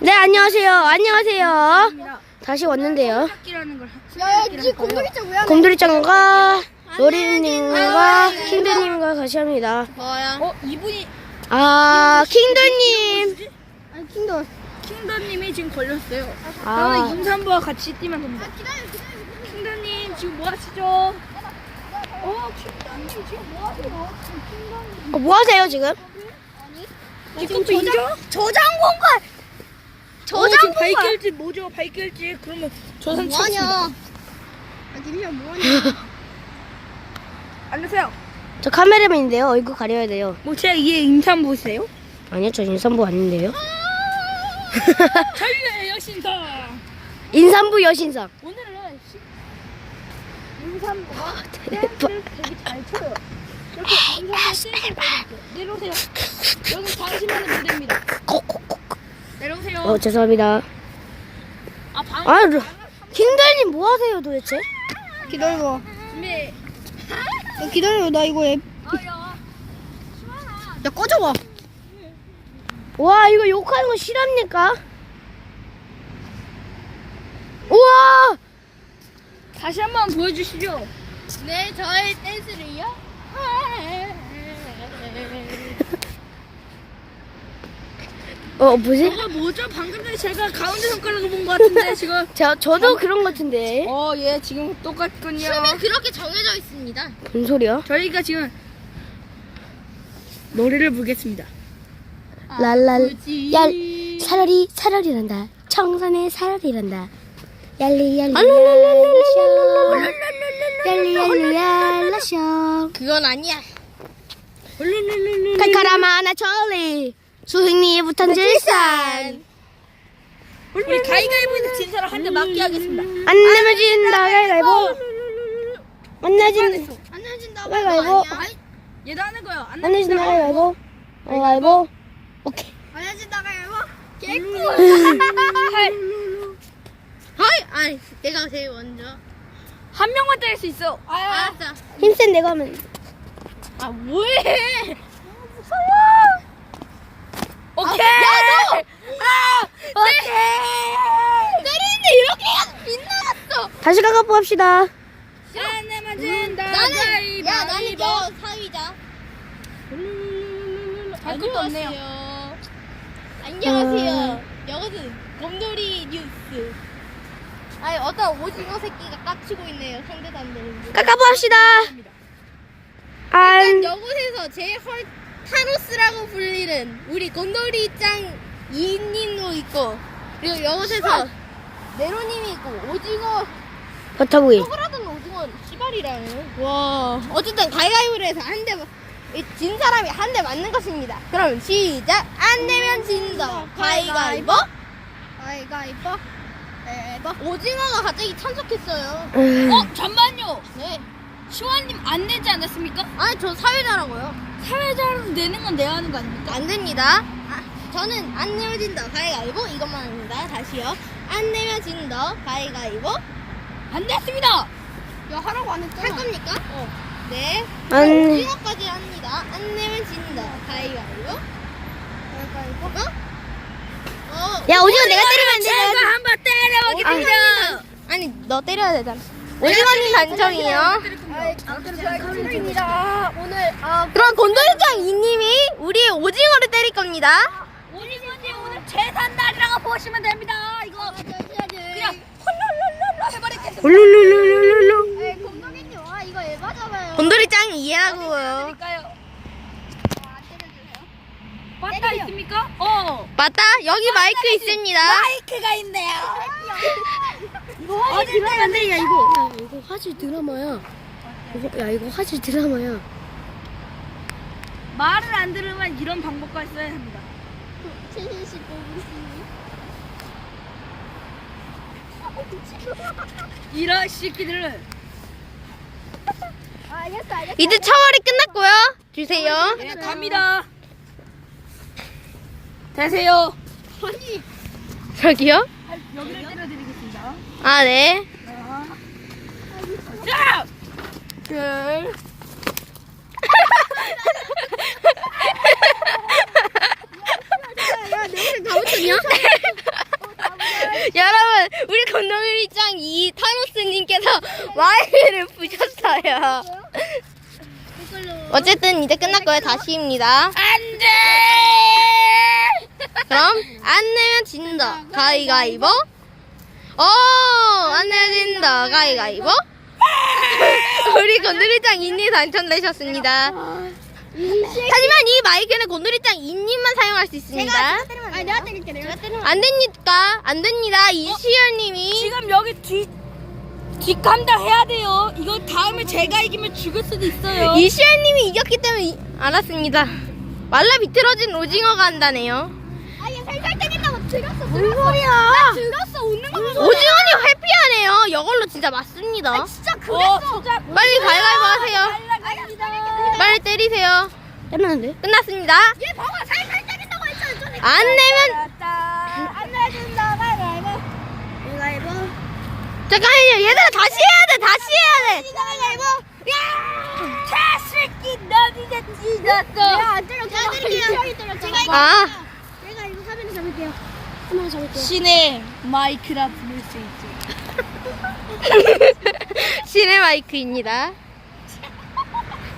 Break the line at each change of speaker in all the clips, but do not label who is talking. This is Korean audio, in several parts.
네, 안녕하세요. 안녕하세요. 다시 왔는데요.
학기라는 걸
야, 니 곰돌이짱 왜안 해?
곰돌이짱과 노리님과 킹드님과 같이 합니다.
뭐야?
어 이분이
아, 킹드님.
아니, 킹돌.
킹더님이 지금 걸렸어요.
아.
임산부와 같이 뛰면 됩니다.
기다려, 기다려.
킹더님 지금 뭐 하시죠? 어 킹더님 지금 뭐 하세요? 지금
어, 뭐 하세요, 지금?
지금 또 인정?
저장 공간!
어,
저장
지금
공간!
발길질 뭐죠? 발길질 그러면 저산
뭐하냐? 아, 김이야, 뭐하냐?
안녕하세요.
저 카메라맨인데요. 얼굴 가려야 돼요.
뭐 제가 이게 임산부세요?
아니요, 저 인산부 아닌데요.
저희의 여신상.
인산부 여신상.
오늘은 시... 임산부가
대박.
댄스를 되게 잘 춰요. 이렇게 임산부 댄스를. 내려오세요. 여기 당신만의 무대입니다. 내려오세요.
어, 죄송합니다.
아 방.
아, 루- 뭐 하세요, 도대체?
기다려봐.
준비.
야, 기다려, 나 이거 앱.
어여.
야, 꺼져봐.
와, 이거 욕하는 거 실합니까? 우와!
다시 한 번 보여주시죠.
네, 저의 댄스를요?
어, 뭐지?
저거 뭐죠? 방금 전에 제가 가운데 손가락을 본 것 같은데 지금.
저, 저도 그런 것 같은데.
어, 예, 지금 똑같군요.
춤이 그렇게 정해져 있습니다.
뭔 소리야?
저희가 지금 노래를 부르겠습니다.
랄랄. 얄, 사라리, 사라리란다. 청산의 사라리란다. 얄리, 얄리, 얄라쇼. 얄리, 얄리, 얄라쇼.
그건 아니야.
칼카라마나 천리. 수행리에 붙은 질산.
우리 가위가위보에서 진 사람 한 대 맞게 하겠습니다.
안 내면 진다, 가위가위보. 안 내진,
안 해진다고
가위바위보.
아니야?
얘도 하는 거요.
안안 내진다, 가위가위보. 가위가위보. 오케이.
안 해진다고 해봐. 개꿀.
팔.
아이, 아이, 내가 제일 먼저.
한 명만 때릴 수 있어. 아,
알았어.
힘센 내가 하면.
아, 뭐해?
오케이.
야, 너!
아, 오케이.
때리는데 이렇게 해서 빗나갔어.
다시 가가보 합시다.
안 내면 진다.
나는, 야, 나는 너 사위자.
할 것도 없네요.
안녕하세요. 여기는 곰돌이 뉴스. 아니, 어떤 오징어 새끼가 깝치고 있네요. 되는데.
가가보 합시다.
일단
안.
여곳에서 제일 헐 타노스라고 불리는 우리 곰돌이 짱 이인님도 있고 그리고 여곳에서 네로님이 있고 오징어.
버터구이.
쪼그라든 오징어 씨발이라는. 와. 어쨌든 가위가위보를 해서 한 대 진 사람이 한 대 맞는 것입니다. 그럼 시작. 안 내면 진다 가위가위보. 가위가위보. 가위가위보 오징어가 갑자기 참석했어요.
음.
어, 잠만요. 안 내지 않았습니까?
아니 저 사회자라고요
사회자로 내는 건 내야 하는 거 아닙니까?
안 됩니다. 아, 저는 안 내면 진다 가위가위보 이것만 합니다. 다시요. 안 내면 진다 가위가위보.
안 됐습니다.
야 하라고 안 했잖아. 할 겁니까? 어. 네.
안-
오징어까지 합니다. 안 내면 진다 가위가위보. 가위가위보. 어? 어.
야, 오징어 내가 때리면 안 돼.
제가 한번 때려보겠습니다.
아니 너 때려야 되잖아. 오징어님 당첨이요.
감사합니다. 오늘 아
그럼 곤돌이짱 이님이 우리 오징어를 때릴 겁니다.
오징어님 오늘 제삿날이라고 보시면 됩니다. 이거 그냥 홀룰룰룰루 해버리겠습니다.
울룰룰룰룰루.
네, 곤돌이님 와 이거 에바잖아요. 곤돌이 짱 이해하고요.
그러니까요. 맞다 있습니까? 어.
맞다. 여기 마이크 있습니다.
마이크가 있네요.
이거 화질 드라마 안 돼, 야, 이거. 야, 이거 화질 드라마야. 이거, 야, 이거 화질 드라마야.
말을 안 들으면 이런 방법까지 써야 합니다. 이런 새끼들을
이제 차월이 끝났고요. 주세요.
예, 갑니다. 되세요.
저기요?
여기를 때려드리겠습니다.
아 네.
자!
둘. 야, 내 옷을 다 붙였냐? 곤돌이짱 이 타노스님께서 마이크를 부셨어요. 어쨌든 이제 끝났고요. 다시입니다.
안 돼!
그럼 안 내면 진다. 가위가위보. 어, 안 내면 진다. 가위가위보. 우리 곤돌이짱 인님 당첨되셨습니다. 하지만 이 마이크는 곤돌이짱 인님만 사용할 수 있습니다.
아, 내가 때릴게, 내가 때릴게.
안 됩니까? 안 됩니다. 이시열님이
지금 여기 뒤, 뒷감당 해야 돼요. 이거 다음에 제가 이기면 죽을 수도 있어요.
이시열님이 이겼기 때문에 이- 알았습니다. 말라 비틀어진 오징어가 한다네요.
아.
오징어님 회피하네요. 진짜 맞습니다.
진짜 그랬어.
빨리 가위바위보 하세요. 빨리 때리세요.
끝났는데?
끝났습니다.
얘 봐봐. 살살 때린다고 했잖아.
안 내면
안 내준다. 가위바위보. 가위바위보.
잠깐만요. 얘들아 다시 해야 돼. 다시 해야 돼.
가위바위보. 야! 개새끼 너 이제 찢었어. 내가 안 때려. 제가 때릴게요. 제가.
아,
제가 이거 화면에 잡을게요.
한번 잡을게요.
신의 마이크라 부를 수 있지.
신의 마이크입니다.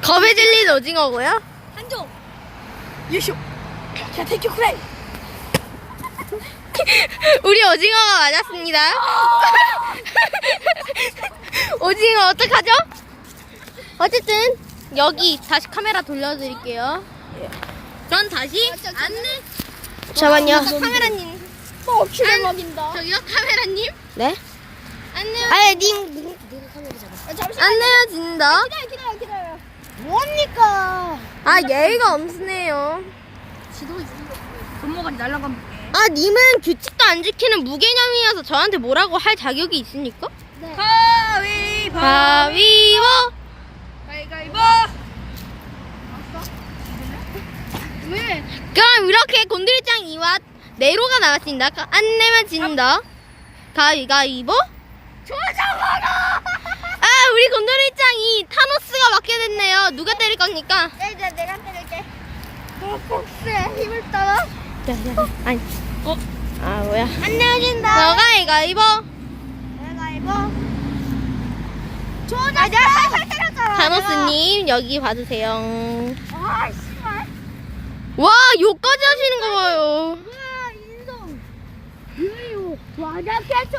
겁에 질린 오징어고요.
한조. 유쇼. 자, 테이크 크레이.
우리 오징어가 맞았습니다. 오징어 어떡하죠? 어쨌든 여기 다시 카메라 돌려드릴게요. 전 다시 안내.
잠깐만요.
카메라님.
뭐 큐를 먹인다.
저기요 카메라님.
네?
안내.
아니, 님, 카메라 잡아.
잠시만.
안내어진다.
기다려, 기다려, 기다려.
뭡니까?
아 예의가 없으네요.
지도 있는 거.
손모가지 날라가면.
아 님은 규칙도 안 지키는 무개념이어서 저한테 뭐라고 할 자격이 있습니까?
가위바위보.
가위보.
가위바위보. 왜?
그럼 이렇게 곤드리짱 이와 네로가 나왔습니다. 가- 안 내면 진다. 가위가위보.
조정하라.
아 우리 곤드리짱이 타노스가 맞게 됐네요. 누가 때릴 겁니까?
이제 내가 때릴게. 너 복수에 힘을 따라.
아니.
어?
아 뭐야?
안 내어진다.
저 가위가위보.
가위바위보. 조정. 아, 내가 살살 때렸잖아.
타노스님 여기 봐주세요.
아, 씨발.
와 욕까지 하시는 거 봐요.
와. 프레이.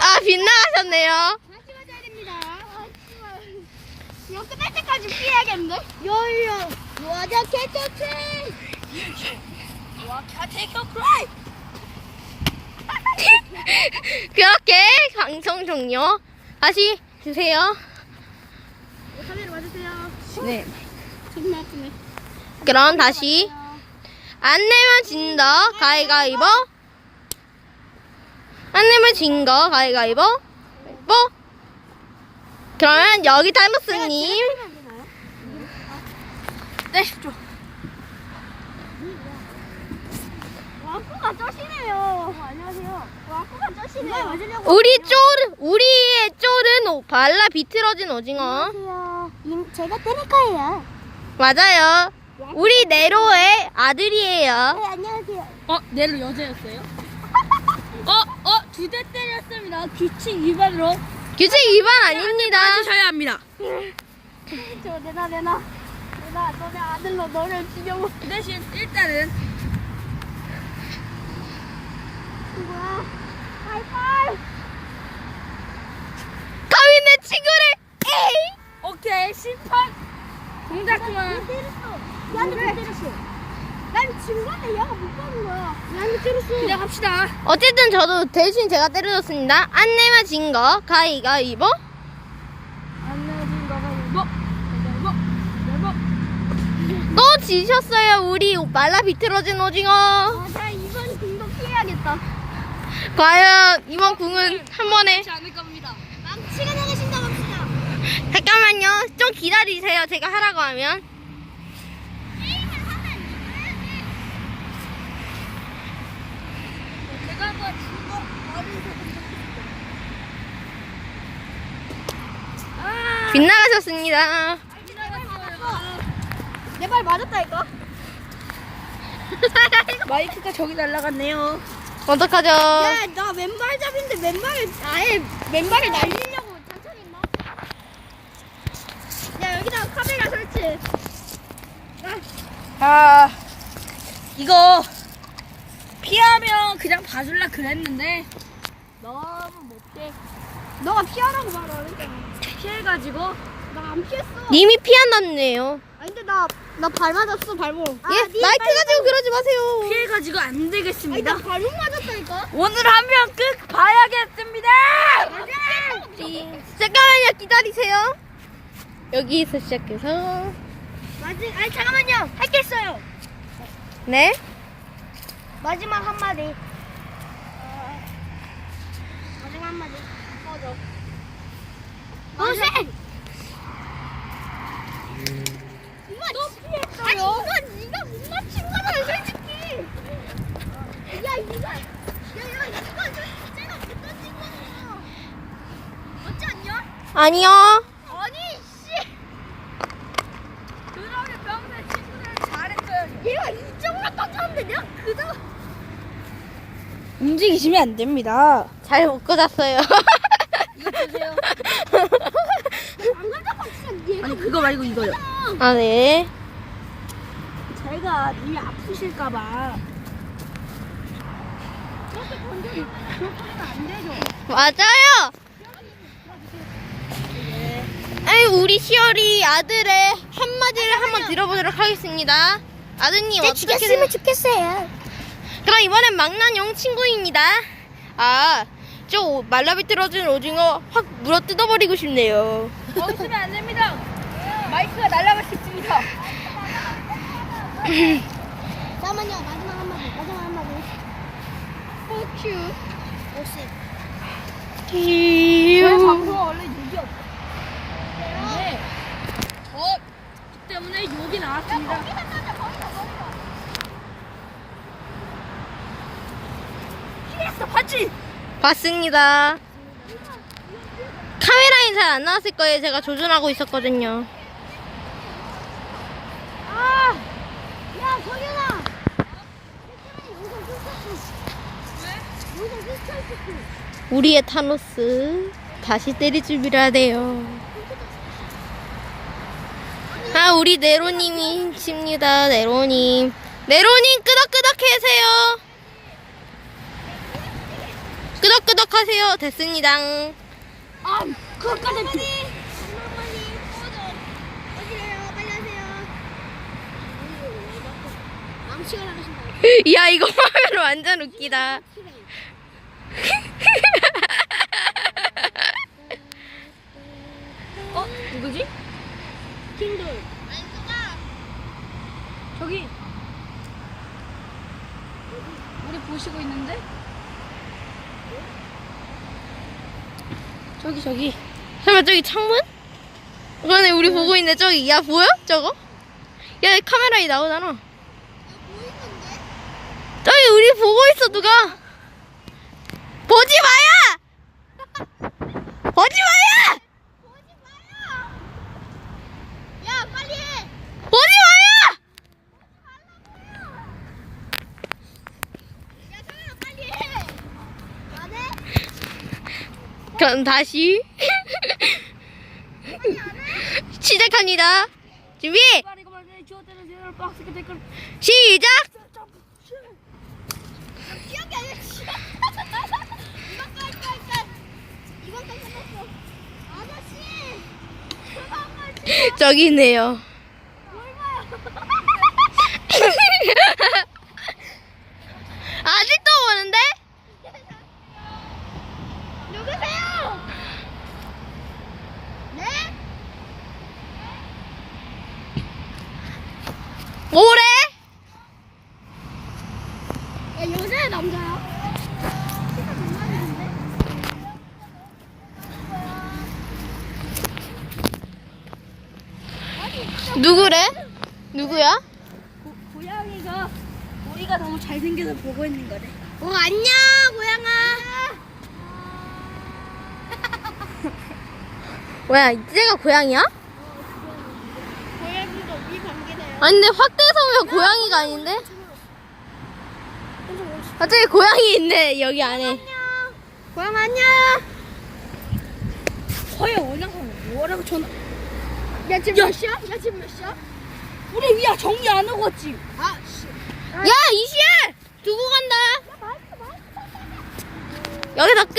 아 빗나가셨네요.
다시 맞아야 됩니다. 아, 씨발. 이거 끝날 때까지 피해야겠는데? 요요. 와자 캐쳐 트레이. 와자 캐쳐 트레이.
그렇게 방송 종료. 다시 주세요.
카메라 와주세요.
네.
존나 아프네.
그럼 다시 안 내면 진다. 가위가위보. 안 내면 진 거 가위가위보. 뭐? 그러면 여기 타노스님.
네, 줘. 와꾸가 쩌시네요. 안녕하세요. 와꾸가 쩌시네요. 맞으려고.
우리 쫄 우리의 쫄은 오- 발라 비틀어진 오징어.
안녕하세요. 제가 때릴 거예요.
맞아요. 우리 네로의 아들이에요.
네, 안녕하세요. 어, 내로 여자였어요? 어, 어, 두 대 때렸습니다. 규칙 위반으로.
규칙 위반 아닙니다.
맞으셔야 합니다. 저 내놔 내놔 내놔 너네 아들로 너를 죽여보 대신 일단은 뭐야 하이파이
감히 내 친구를 에이!
오케이 심판 동작 그만. 때렸어 나한테 못 때렸어 난 친구한테 얘가 못 가는 거야. 때렸어 그냥 합시다.
어쨌든 저도 대신 제가 때려줬습니다. 안 내면 진거 가위가위보.
안 거가
또 지셨어요 우리 말라 비틀어진 오징어.
아 나 이번 공도 피해야겠다.
과연 이번 궁은 한 번에
않을 겁니다. 망치가 나가신다 갑시다
잠깐만요. 좀 기다리세요. 제가 하라고 하면.
죽어 아!
빗나가셨습니다.
내 발 맞았다니까? 마이크가 저기 날라갔네요.
어떡하죠?
야, 나 왼발 잡인데 왼발을 아예 왼발을 날리려고 장착했나? 야, 여기다
아 이거 피하면 그냥 봐줄라 그랬는데 너무 못해
너가 피하라고 했잖아.
피해가지고
나 안 피했어.
님이 피한다네요.
아니, 근데 나, 나 발 맞았어, 발목.
예, 마이크 가지고 그러지 마세요.
피해가지고 안
아니,
되겠습니다
나 발목 맞았다니까?
오늘 한 명 끝 봐야겠습니다
잠깐만요, 기다리세요. 여기서 시작해서.
마지, 아니, 잠깐만요. 할게 있어요.
네?
마지막 한마디. 어, 마지막 한마디. 꺼져. 어세! 이거 너 피했어요. 아니 이건 네가 못 맞춘 거잖아 솔직히. 야 이거 야야 이거 솔직히 제가 못 던진 거잖아. 맞지 않냐?
아니요.
아니 씨.
그러게 평소에 친구들 잘했어요
얘가 이쪽으로 던졌는데 내가 그대로.
움직이시면 안 됩니다
잘 못 꽂았어요.
이거 주세요
방금 진짜 얘가
아니 그거 말고 이거요
아, 네.
제가 님이 아프실까봐
그렇게 던져 그렇게 안 되죠.
맞아요. 아이, 우리 시열이 아들의 한마디를 한번 들어보도록 하겠습니다. 아드님, 어떻게 생
좋겠어요.
그럼 이번엔 망나뇽 친구입니다. 아, 저 오- 말라비 떨어진 오징어 확 물어 뜯어버리고 싶네요.
있으면 안 됩니다 마이크가 날아갈 수 있습니다
잠깐만요 마지막 한마디 마지막 한마디. 포큐. 혹시
저희 방송 원래 없어요 근데 저 때문에 욕이 나왔습니다. 피했어 봤지?
봤습니다. 카메라엔 잘안 나왔을 거예요. 제가 조준하고 있었거든요.
아, 야 끊겼어.
우리의 타노스 다시 때릴 준비를 하네요. 아, 우리 네로님이 칩니다. 네로님. 네로님 끄덕끄덕 해세요. 끄덕끄덕 하세요. 됐습니다.
아 그것까지 피
어디래요? 빨리 하세요. 암시간 하신다.
야, 이거 하면 완전 웃기다.
어? 누구지?
킹돌.
저기 보시고 있는데?
저기, 저기. 설마 저기 창문? 그러네, 우리 보고 있네. 저기. 야, 보여? 저거? 야, 카메라에 나오잖아. 저기 우리 보고 있어, 누가? 보지 마야! 보지 마야!
야 빨리 해.
보지 마야!
야 석현아 빨리 해. 안 해?
그럼 다시. 시작합니다. 준비, 시작! 저기 있네요. 아직도 오는데?
누구세요? 네?
뭐래?
야 여자야 남자야?
누구래? 누구야?
고양이가 우리가 너무 잘생겨서 보고 있는 거래
어 안녕 고양아.
뭐야, 이제가 고양이야?
고양이도 이 관계네요.
아니, 근데 확대해서 보면 고양이가 아닌데? 갑자기 고양이 있네 여기 안에.
고양 안녕.
허야 원장선 뭐라고 전화?
야 지금 몇 시야? 야 지금 몇 시야?
우리 야 정리 안 하고 왔지.
아 씨.
야 이시야 두고 간다. 여기서 끝.